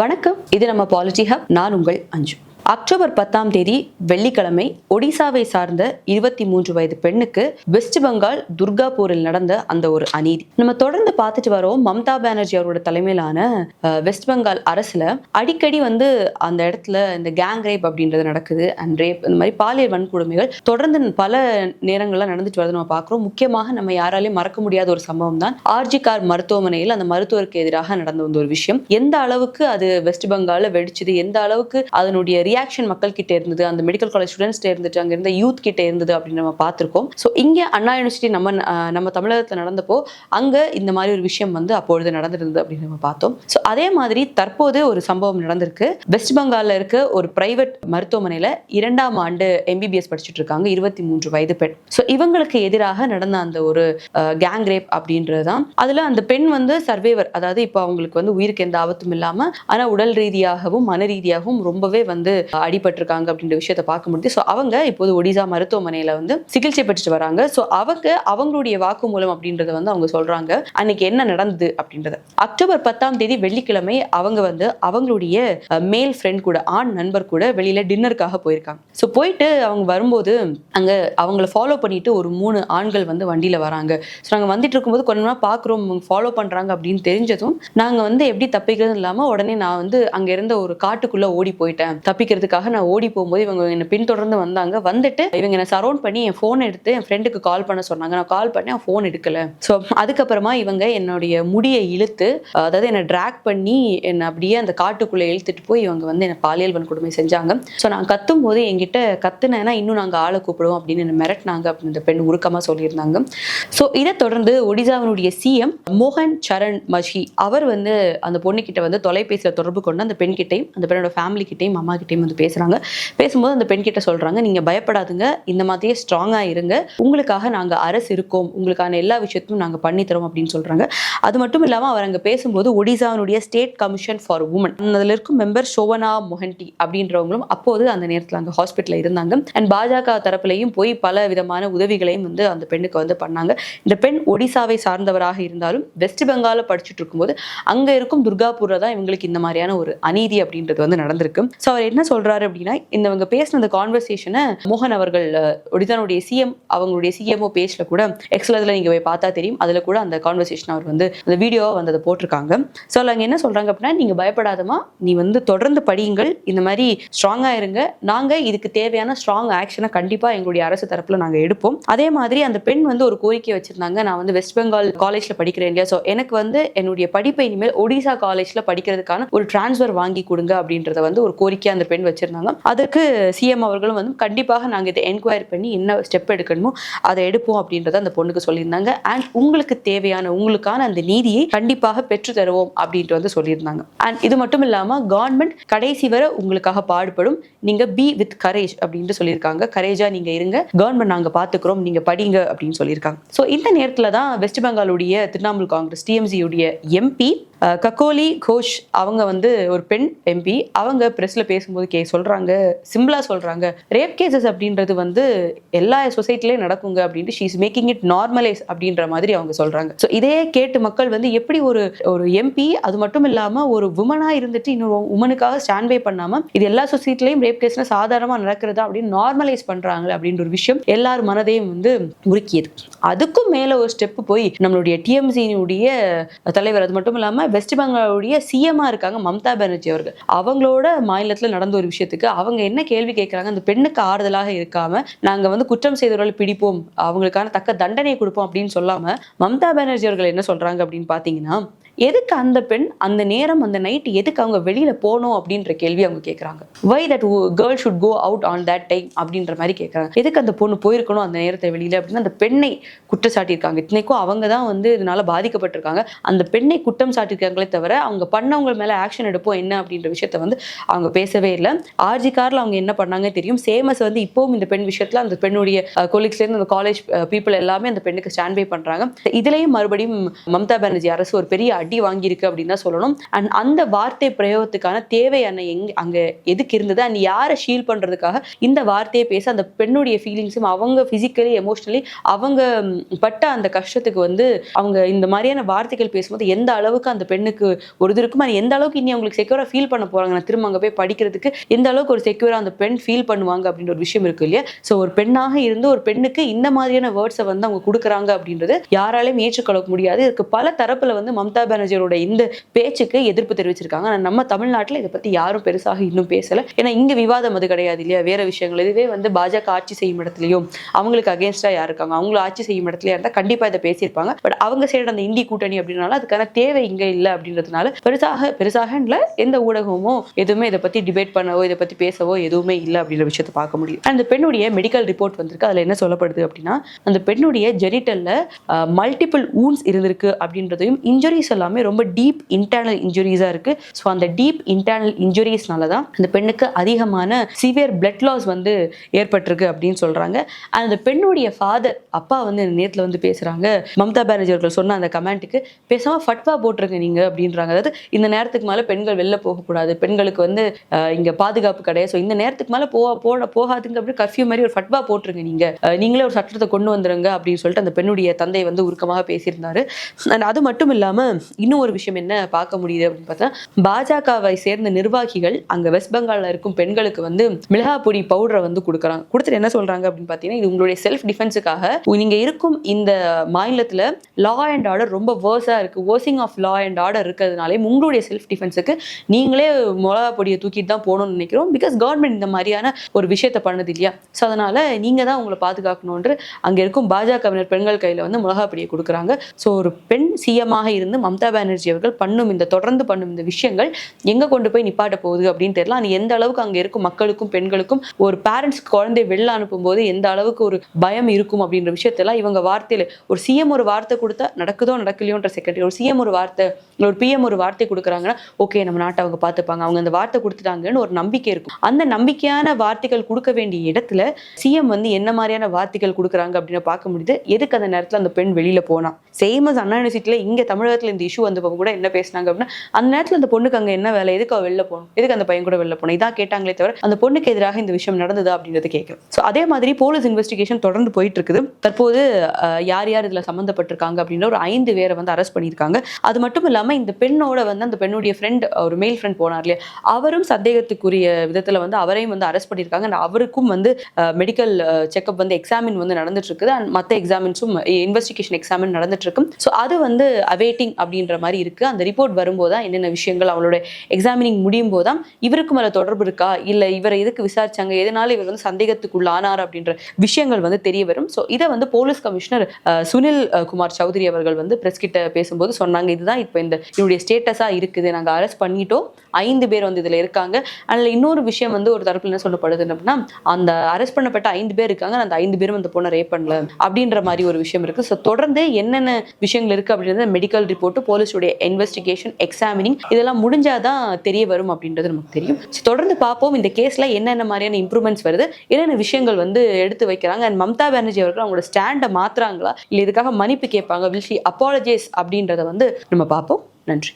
வணக்கம். இது நம்ம பாலிட்டி ஹப் நான் உங்கள் அஞ்சு. அக்டோபர் பத்தாம் தேதி வெள்ளிக்கிழமை ஒடிசாவை சார்ந்த இருபத்தி மூன்று வயது பெண்ணுக்கு வெஸ்ட் பெங்கால் துர்காபூரில் நடந்த அந்த ஒரு அநீதி. நம்ம தொடர்ந்து பார்த்துட்டு வரோம் மம்தா பானர்ஜி அவரோட தலைமையிலான வெஸ்ட் பெங்கால் அரசுல அடிக்கடி வந்து அந்த இடத்துல இந்த கேங் ரேப் அப்படின்றது நடக்குது. அண்ட் ரேப் இந்த மாதிரி பாலியல் வன்கொடுமைகள் தொடர்ந்து பல நேரங்களில் நடந்துட்டு வரது நம்ம பார்க்குறோம். முக்கியமாக நம்ம யாராலையும் மறக்க முடியாத ஒரு சம்பவம் தான் ஆர்ஜி கார் மருத்துவமனையில் அந்த மருத்துவருக்கு எதிராக நடந்த வந்த ஒரு விஷயம். எந்த அளவுக்கு அது வெஸ்ட் பெங்கால்ல வெடிச்சது? எந்த அளவுக்கு அதனுடைய ரியாக்ஷன் மக்கள் கிட்டே இருந்தது அந்த மெடிக்கல் காலேஜ் ஸ்டூடெண்ட்ஸ் இருந்துட்டு அங்கே இருந்த யூத் கிட்ட இருந்தது அப்படின்னு நம்ம பார்த்துருக்கோம். ஸோ இங்கே அண்ணா யூனிவர்சிட்டி நம்ம நம்ம தமிழகத்தில் நடந்தப்போ அங்கே இந்த மாதிரி ஒரு விஷயம் வந்து அப்பொழுது நடந்திருந்தது அப்படின்னு நம்ம பார்த்தோம். ஸோ அதே மாதிரி தற்போது ஒரு சம்பவம் நடந்திருக்கு. வெஸ்ட் பெங்காலில் இருக்க ஒரு பிரைவேட் மருத்துவமனையில் இரண்டாம் ஆண்டு எம்பிபிஎஸ் படிச்சுட்டு இருக்காங்க இருபத்தி மூன்று வயது பெண். ஸோ இவங்களுக்கு எதிராக நடந்த அந்த ஒரு கேங் ரேப் அப்படின்றது தான் அதில் அந்த பெண் வந்து சர்வேவர் அதாவது இப்போ அவங்களுக்கு வந்து உயிருக்கு எந்த ஆபத்தும் இல்லாமல் ஆனால் உடல் ரீதியாகவும் மன ரீதியாகவும் ரொம்பவே வந்து அடிபட்டிருக்காங்க அப்படின்ற விஷயத்த பார்க்க முடியுது ஸோ அவங்க இப்போது ஒடிசா மருத்துவமனையில வந்து சிகிச்சை பெற்றுட்டு வராங்க. ஸோ அவங்க அவங்களுடைய வாக்குமூலம் அப்படின்றத வந்து அவங்க சொல்றாங்க. அன்னைக்கு என்ன நடந்தது அப்படின்றத. அக்டோபர் பத்தாம் தேதி வெள்ளிக்கிழமை அவங்க வந்து அவங்களுடைய மேல் ஃப்ரெண்ட் கூட ஆண் நண்பர் கூட வெளியில டின்னருக்காக போயிருக்காங்க. ஸோ போயிட்டு அவங்க வரும்போது அங்க அவங்கள ஃபாலோ பண்ணிட்டு ஒரு மூணு ஆண்கள் வந்து வண்டியில வராங்க. ஸோ நாங்கள் வந்துட்டு இருக்கும்போது கொஞ்ச நேரம் பார்க்குறோம் ஃபாலோ பண்றாங்க அப்படின்னு தெரிஞ்சதும் நாங்க வந்து எப்படி தப்பிக்கிறது இல்லாம உடனே நான் வந்து அங்க இருந்த ஒரு காட்டுக்குள்ள ஓடி போயிட்டேன். தப்பிக்க பிடிக்கிறதுக்காக நான் ஓடி போகும்போது இவங்க என்னை பின்தொடர்ந்து வந்தாங்க. வந்துட்டு இவங்க என்னை சரௌண்ட் பண்ணி என் ஃபோன் எடுத்து என் ஃப்ரெண்டுக்கு கால் பண்ண சொன்னாங்க. நான் கால் பண்ணி அவன் ஃபோன் எடுக்கல. ஸோ அதுக்கப்புறமா இவங்க என்னுடைய முடியை இழுத்து அதாவது என்னை ட்ராக் பண்ணி என்னை அப்படியே அந்த காட்டுக்குள்ளே இழுத்துட்டு போய் இவங்க வந்து என்னை பாலியல் வன்கொடுமை செஞ்சாங்க. ஸோ நான் கத்தும் போது என்கிட்ட கத்துனேன்னா இன்னும் நாங்கள் ஆளை கூப்பிடுவோம் அப்படின்னு என்னை மிரட்டினாங்க அப்படின்னு இந்த பெண் உருக்கமாக சொல்லியிருந்தாங்க. ஸோ இதை தொடர்ந்து ஒடிசாவினுடைய சிஎம் மோகன் சரண் மஷி அவர் வந்து அந்த பொண்ணுக்கிட்ட வந்து தொலைபேசியில் தொடர்பு கொண்டு அந்த பெண்கிட்டையும் அந்த பெண்ணோட ஃபேமிலி கிட்டையும் அம்மா கிட்டையும் வந்து பேசுறாங்க. பேசும்போது அந்த பெண் கிட்ட சொல்றாங்க நீங்க பயப்படாதுங்க. இந்த மாதிரியே ஸ்ட்ராங்கா இருங்க. உங்களுக்காக நாங்க அரசு இருக்கோம். உங்களுக்கான எல்லா விஷயத்தையும் நாங்க பண்ணி தரோம் அப்படின்னு சொல்றாங்க. அது மட்டும் இல்லாம அவர் அங்க பேசும்போது ஒடிசாவினுடைய ஸ்டேட் கமிஷன் ஃபார் உமன் அதுல இருக்கும் மெம்பர் சோவனா மொஹன்டி அப்படின்றவங்களும் அப்போது அந்த நேரத்தில் அங்க ஹாஸ்பிட்டல்ல இருந்தாங்க. அண்ட் பாஜக தரப்புலையும் போய் பல விதமான உதவிகளையும் வந்து அந்த பெண்ணுக்கு வந்து பண்ணாங்க. இந்த பெண் ஒடிசாவை சார்ந்தவராக இருந்தாலும் வெஸ்ட் பெங்கால படிச்சுட்டு இருக்கும்போது அங்க இருக்கும் துர்காபூர்ல தான் இவங்களுக்கு இந்த மாதிரியான ஒரு அநீதி அப்படின்றது வந்து நடந்திருக்கு. ஸோ அவர் என்ன சொல்கிறாரு அப்படின்னா இந்த அவங்க பேசின அந்த கான்வர்சேஷனை மோகன் அவர்கள் ஒடிதானுடைய சிஎம் அவங்களுடைய சிஎம்ஓ பேஜில் கூட எக்ஸல் அதில் நீங்கள் போய் பார்த்தா தெரியும். அதில் கூட அந்த கான்வர்சேஷன் அவர் வந்து அந்த வீடியோவாக வந்து அதை போட்டிருக்காங்க. ஸோ அவங்க அங்கே என்ன சொல்கிறாங்க அப்படின்னா நீங்கள் பயப்படாதமா நீ வந்து தொடர்ந்து படியுங்கள். இந்த மாதிரி ஸ்ட்ராங்காக இருங்க. நாங்கள் இதுக்கு தேவையான ஸ்ட்ராங் ஆக்ஷனை கண்டிப்பாக எங்களுடைய அரசு தரப்பில் நாங்கள் எடுப்போம். அதே மாதிரி அந்த பெண் வந்து ஒரு கோரிக்கை வச்சுருந்தாங்க. நான் வந்து வெஸ்ட் பெங்கால் காலேஜில் படிக்கிறேன் இல்லையா? ஸோ எனக்கு வந்து என்னுடைய படிப்பை இனிமேல் ஒடிசா காலேஜில் படிக்கிறதுக்கான ஒரு டிரான்ஸ்ஃபர் வாங்கி கொடுங்க அப்படின்றத வந்து ஒரு கோரிக்கை அந்த பெண் வச்சிருந்தாங்க அதுக்கு சிஎம் அவர்களும் வந்து கண்டிப்பாக நாங்க இதை என்கொயரி பண்ணி என்ன ஸ்டெப் எடுக்கணுமோ அதை எடுப்போம் அப்படின்றத அந்த பொண்ணுக்கு சொல்லியிருந்தாங்க. அண்ட் உங்களுக்கு தேவையான உங்களுக்கான அந்த நீதியை கண்டிப்பாக பெற்று தருவோம் அப்படின்ட்டு வந்து சொல்லியிருந்தாங்க. அண்ட் இது மட்டும் இல்லாம கவர்மெண்ட் கடைசி வரை உங்களுக்காக பாடுபடும். நீங்க பி வித் கரேஜ் அப்படின்ட்டு சொல்லியிருக்காங்க. கரேஜா நீங்க இருங்க. கவர்மெண்ட் நாங்க பாத்துக்கிறோம். நீங்க படிங்க அப்படின்னு சொல்லியிருக்காங்க. ஸோ இந்த நேரத்துல தான் வெஸ்ட் பெங்காலுடைய திரிணாமுல் காங்கிரஸ் டிஎம்சியுடைய எம்பி கக்கோலி கோஷ் அவங்க வந்து ஒரு பெண் எம்பி அவங்க பிரஸ்ல பேசும்போது கே சொல்றாங்க சிம்பிளா சொல்றாங்க. ரேப் கேசஸ் அப்படின்றது வந்து எல்லா சொசைட்டிலையும் நடக்குங்க அப்படின்ட்டு ஷீஸ் மேக்கிங் இட் நார்மலைஸ் அப்படின்ற மாதிரி அவங்க சொல்றாங்க. ஸோ இதே கேட்டு மக்கள் வந்து எப்படி ஒரு ஒரு எம்பி அது மட்டும் இல்லாம ஒரு உமனா இருந்துட்டு இன்னொரு உமனுக்காக ஸ்டாண்ட் பை பண்ணாம இது எல்லா சொசைட்டிலையும் ரேப் கேஸ்ல சாதாரணமா நடக்கிறதா அப்படின்னு நார்மலைஸ் பண்றாங்க அப்படின்ற ஒரு விஷயம் எல்லார் மனதையும் வந்து உருக்கியது. அதுக்கும் மேல ஒரு ஸ்டெப் போய் நம்மளுடைய டிஎம்சியினுடைய தலைவர் அது மட்டும் இல்லாம வெஸ்ட் பெங்காலுடைய சிஎம்மா இருக்காங்க மம்தா பானர்ஜி அவர்கள். அவங்களோட மாநிலத்தில் நடந்த ஒரு விஷயத்துக்கு அவங்க என்ன கேள்வி கேட்கறாங்க அந்த பெண்ணுக்கு ஆறுதலாக இருக்காம நாங்க வந்து குற்றம் செய்தவர்களை பிடிப்போம். அவங்களுக்கான தக்க தண்டனை கொடுப்போம் அப்படின்னு சொல்லாம மம்தா பானர்ஜி அவர்கள் என்ன சொல்றாங்க அப்படின்னு பாத்தீங்கன்னா எதுக்கு அந்த பெண் அந்த நேரம் அந்த நைட் எதுக்கு அவங்க வெளியில போகணும் அப்படின்ற கேள்வி அவங்க கேட்கறாங்க why that girl should go out on that time அப்படின்ற மாதிரி கேட்கறாங்க எதுக்கு அந்த பொண்ணு போயிருக்கணும் அந்த நேரத்தை வெளியில அப்படின்னு அந்த பெண்ணை குற்றம் சாட்டியிருக்காங்க. இத்தனைக்கும் அவங்க தான் வந்து இதனால பாதிக்கப்பட்டிருக்காங்க. அந்த பெண்ணை குற்றம் சாட்டியிருக்காங்களே தவிர அவங்க பண்ணவங்க மேல ஆக்ஷன் எடுப்போம் என்ன அப்படின்ற விஷயத்த வந்து அவங்க பேசவே இல்லை. ஆர்ஜி கார்ல அவங்க என்ன பண்ணாங்க தெரியும். சேமஸ் வந்து இப்போவும் இந்த பெண் விஷயத்துல அந்த பெண்ணுடைய கொலீக்ஸ்ல இருந்து அந்த காலேஜ் பீப்புள் எல்லாமே அந்த பெண்ணுக்கு ஸ்டாண்ட் பை பண்றாங்க. இதுலயும் மறுபடியும் மம்தா பானர்ஜி அரசு ஒரு பெரிய அடி வாங்கியிருக்கு அப்படின்னு தான் சொல்லணும். அண்ட் அந்த வார்த்தை பிரயோகத்துக்கான தேவை அண்ணன் எங் அங்க எதுக்கு இருந்தது? அண்ட் யாரை ஷீல் பண்றதுக்காக இந்த வார்த்தையை பேச அந்த பெண்ணுடைய ஃபீலிங்ஸும் அவங்க பிசிக்கலி எமோஷனலி அவங்க பட்ட அந்த கஷ்டத்துக்கு வந்து அவங்க இந்த மாதிரியான வார்த்தைகள் பேசும்போது எந்த அளவுக்கு அந்த பெண்ணுக்கு ஒரு இது இருக்கும் அண்ட் எந்த அளவுக்கு இனி அவங்களுக்கு செக்யூரா ஃபீல் பண்ண போறாங்க? நான் திரும்ப அங்க போய் படிக்கிறதுக்கு எந்த அளவுக்கு ஒரு செக்யூரா அந்த பெண் ஃபீல் பண்ணுவாங்க? அப்படின்ற ஒரு விஷயம் இருக்கு இல்லையா? ஸோ ஒரு பெண்ணாக இருந்து ஒரு பெண்ணுக்கு இந்த மாதிரியான வேர்ட்ஸை வந்து அவங்க கொடுக்குறாங்க அப்படின்றது யாராலையும் ஏற்றுக்கொள்ள முடியாது. இதுக்கு பல தரப்புல வந்து மம்தா பானர்ஜியோட இந்த பேச்சுக்கு எதிர்ப்பு தெரிவிச்சிருக்காங்க. ஆனா நம்ம தமிழ்நாட்டில் இதை பத்தி யாரும் பெருசாக இன்னும் பேசல. ஏன்னா இங்க விவாதம் அது கிடையாது இல்லையா? வேற விஷயங்கள். இதுவே வந்து பாஜக ஆட்சி செய்யும் இடத்துலயும் அவங்களுக்கு அகேன்ஸ்டா யார் இருக்காங்க? அவங்கள ஆட்சி செய்யும் இடத்துலயா இருந்தா கண்டிப்பா இதை பேசியிருப்பாங்க. பட் அவங்க சைடு அந்த இந்தி கூட்டணி அப்படின்னால அதுக்கான தேவை இங்க இல்ல அப்படின்றதுனால பெருசாக பெருசாக இல்ல எந்த ஊடகமோ எதுவுமே இதை பத்தி டிபேட் பண்ணவோ இதை பத்தி பேசவோ எதுவுமே இல்லை அப்படின்ற விஷயத்தை பார்க்க முடியும். அந்த பெண்ணுடைய மெடிக்கல் ரிப்போர்ட் வந்திருக்கு. அதுல என்ன சொல்லப்படுது அப்படின்னா அந்த பெண்ணுடைய ஜெனிட்டல்ல மல்டிபிள் ஊன்ஸ் இருந்திருக்கு அப்படின்றதையும் இன்ஜுரிஸ் எல்லாமே எல்லாமே ரொம்ப டீப் இன்டர்னல் இன்ஜுரிஸா இருக்கு. ஸோ அந்த டீப் இன்டர்னல் இன்ஜுரிஸ்னால தான் அந்த பெண்ணுக்கு அதிகமான சிவியர் பிளட் லாஸ் வந்து ஏற்பட்டிருக்கு அப்படின்னு சொல்றாங்க. அந்த பெண்ணுடைய ஃபாதர் அப்பா வந்து நேரத்தில் வந்து பேசுறாங்க. மம்தா பானர்ஜி அவர்கள் சொன்ன அந்த கமெண்ட்டுக்கு பேசாம ஃபட்வா போட்டிருங்க நீங்க அப்படின்றாங்க. அதாவது இந்த நேரத்துக்கு மேலே பெண்கள் வெளில போகக்கூடாது. பெண்களுக்கு வந்து இங்கே இங்க பாதுகாப்பு கிடையாது. ஸோ இந்த நேரத்துக்கு மேலே போக போட போகாதுங்க அப்படி கர்ஃபியூ மாதிரி ஒரு ஃபட்வா போட்டிருங்க நீங்க. நீங்களே ஒரு சட்டத்தை கொண்டு வந்துருங்க அப்படின்னு சொல்லிட்டு அந்த பெண்ணுடைய தந்தை வந்து உருக்கமாக பேசியிருந்தாரு. அண்ட் அது மட்டும் இல்லாம இன்னும் ஒரு விஷயம் என்ன பார்க்க முடியுது அப்படின்னு பார்த்தா பாஜகவை சேர்ந்த நிர்வாகிகள் அங்க வெஸ்ட் பெங்கால்ல இருக்கும் பெண்களுக்கு வந்து மிளகா பொடி பவுடரை வந்து கொடுக்குறாங்க. கொடுத்துட்டு என்ன சொல்றாங்க அப்படின்னு பார்த்தீங்கன்னா இது உங்களுடைய செல்ஃப் டிஃபென்ஸுக்காக நீங்க இருக்கும் இந்த மாநிலத்துல லா அண்ட் ஆர்டர் ரொம்ப வேர்ஸா இருக்கு. Worsening of law and order இருக்கிறதுனாலே உங்களுடைய செல்ஃப் டிஃபென்ஸுக்கு நீங்களே மிளகா பொடியை தூக்கிட்டு தான் போகணும்னு நினைக்கிறோம். பிகாஸ் கவர்மெண்ட் இந்த மாதிரியான ஒரு விஷயத்த பண்ணுது இல்லையா? ஸோ அதனால நீங்க தான் உங்களை பாதுகாக்கணும்ன்று அங்க இருக்கும் பாஜகவினர் பெண்கள் கையில வந்து மிளகா பொடியை கொடுக்குறாங்க. ஸோ ஒரு பெண் சிஎமாக இருந்து மம்தா பானர்ஜி அவர்கள் பண்ணும் இந்த தொடர்ந்து பண்ணும் இந்த விஷயங்கள் எங்க கொண்டு போய் நிப்பாட்ட போகுது அப்படின்னு தெரியல. அது எந்த அளவுக்கு அங்க இருக்கும் மக்களுக்கும் பெண்களுக்கும் ஒரு பேரண்ட்ஸ் குழந்தை வெளில அனுப்பும்போது எந்த அளவுக்கு ஒரு பயம் இருக்கும் அப்படின்ற விஷயத்தெல்லாம் இவங்க வார்த்தையில ஒரு சிஎம் ஒரு வார்த்தை கொடுத்தா நடக்குதோ நடக்கலையோன்ற செக்ரட்டரி ஒரு சிஎம் ஒரு வார்த்தை ஒரு பிஎம் ஒரு வார்த்தை கொடுக்குறாங்கன்னா ஓகே நம்ம நாட்டை அவங்க பார்த்துப்பாங்க. அவங்க அந்த வார்த்தை கொடுத்துட்டாங்கன்னு ஒரு நம்பிக்கை இருக்கும். அந்த நம்பிக்கையான வார்த்தைகள் கொடுக்க வேண்டிய இடத்துல சிஎம் வந்து என்ன மாதிரியான வார்த்தைகள் கொடுக்குறாங்க அப்படின்னு பார்க்க முடியுது. எதுக்கு அந்த நேரத்தில் அந்த பெண் வெளியில போனா? சேம் அஸ் அண்ணா யூனிவர்சிட்டியில் இங்கே தமிழகத்தில் இந்த இஷ்யூ வந்தவங்க கூட என்ன பேசினாங்க அப்படின்னா அந்த நேரத்தில் அந்த பொண்ணுக்கு அங்கே என்ன வேலை எதுக்கு வெளில போகணும்? எதுக்கு அந்த பையன் கூட வெளில போகணும்? இதான் கேட்டாங்களே தவிர அந்த பொண்ணுக்கு எதிராக இந்த விஷயம் நடந்ததா அப்படின்றத கேட்கும் ஸோ அதே மாதிரி போலீஸ் இன்வெஸ்டிகேஷன் தொடர்ந்து போயிட்டு இருக்குது தற்போது யார் யார் இதில் சம்மந்தப்பட்டிருக்காங்க அப்படின்ற ஒரு ஐந்து பேரை வந்து அரெஸ்ட் பண்ணியிருக்காங்க. அது மட்டும் இல்லாமல் இந்த பெண்ணோட வந்து அந்த பெண்ணுடைய ஃப்ரெண்ட் ஒரு மேல் ஃப்ரெண்ட் போனார் இல்லையா? அவரும் சந்தேகத்துக்குரிய விதத்தில் வந்து அவரையும் வந்து அரெஸ்ட் பண்ணியிருக்காங்க. அண்ட் அவருக்கும் வந்து மெடிக்கல் செக்அப் வந்து எக்ஸாமின் வந்து நடந்துட்டு இருக்குது அண்ட் மற்ற எக்ஸாமின்ஸும் இன்வெஸ்டிகேஷன் எக்ஸாமின் நடந்துட்டு இருக்கும் ஸோ அது வந்து அவேட்டிங் அப்படின்ற மாதிரி இருக்கு. அந்த ரிப்போர்ட் வரும்போது தான் என்னென்ன விஷயங்கள் அவளோட எக்ஸாமினிங் முடியும் போது தான் இவருக்கு மேலே தொடர்பு இருக்கா? இல்லை இவரை எதுக்கு விசாரிச்சாங்க? எதனால இவர் வந்து சந்தேகத்துக்குள்ள ஆனார் அப்படின்ற விஷயங்கள் வந்து தெரிய வரும். ஸோ இதை வந்து போலீஸ் கமிஷனர் சுனில் குமார் சௌத்ரி அவர்கள் வந்து பிரஸ் கிட்ட பேசும்போது சொன்னாங்க. இதுதான் இப்போ இந்த இவருடைய ஸ்டேட்டஸாக இருக்குது. நாங்கள் அரெஸ்ட் பண்ணிட்டோம். ஐந்து பேர் வந்து இதில் இருக்காங்க. அதில் இன்னொரு விஷயம் வந்து ஒரு தரப்பில் என்ன சொல்லப்படுது அப்படின்னா அந்த அரெஸ்ட் பண்ணப்பட்ட ஐந்து பேர் இருக்காங்க. அந்த ஐந்து பேரும் அந்த பொண்ணை ரேப் பண்ணல அப்படின்ற மாதிரி ஒரு விஷயம் இருக்கு. ஸோ தொடர்ந்து என்னென்ன விஷயங்கள் இருக்கு அப்படின்றது மெடிக்கல் ரிப்போர்ட் போலீஸுடைய இன்வெஸ்டிகேஷன் எக்ஸாமினிங் இதெல்லாம் முடிஞ்சாதான் தெரிய வரும் அப்படின்றது நமக்கு தெரியும். தொடர்ந்து பார்ப்போம். இந்த கேஸ்ல என்னென்ன மாதிரியான இம்ப்ரூவ்மெண்ட்ஸ் வருது என்னென்ன விஷயங்கள் வந்து எடுத்து வைக்கிறாங்க அண்ட் மம்தா பானர்ஜி அவர்கள் அவங்களோட ஸ்டாண்டை மாத்துறாங்களா இல்லை இதுக்காக மன்னிப்பு கேட்பாங்க வில் ஷி அப்பாலஜைஸ் அப்படின்றத வந்து நம்ம பார்ப்போம். நன்றி.